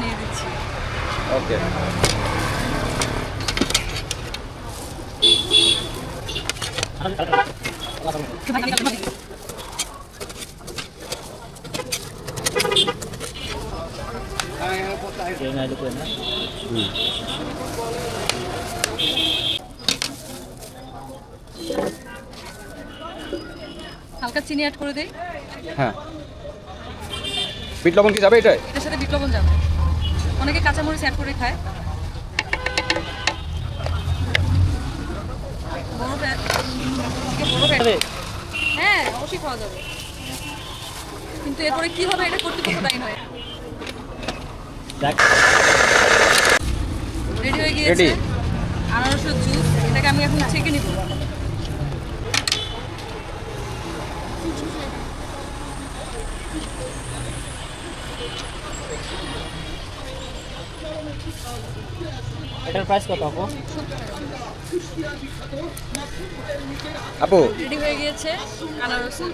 বানিয়ে দিচ্ছি। ওকে। হালকা চিনি অ্যাড করে দেই। হ্যাঁ। বিট লবণ কি যাবে এটাই এটার সাথে বিট লবণ যাবে। কাঁচামরিচ অ্যাড করে খায়। হ্যাঁ অবশ্যই খাওয়া যাবে। কিন্তু এরপরে কি হবে এটা করতে কত টাইম হয় রেডি হয়ে গিয়েছে? আনারসের জুস এটাকে আমি এখন ছেঁকে নিব। এটার প্রাইস কত আপু? আপু? রেডি হয়ে গিয়েছে আনারসের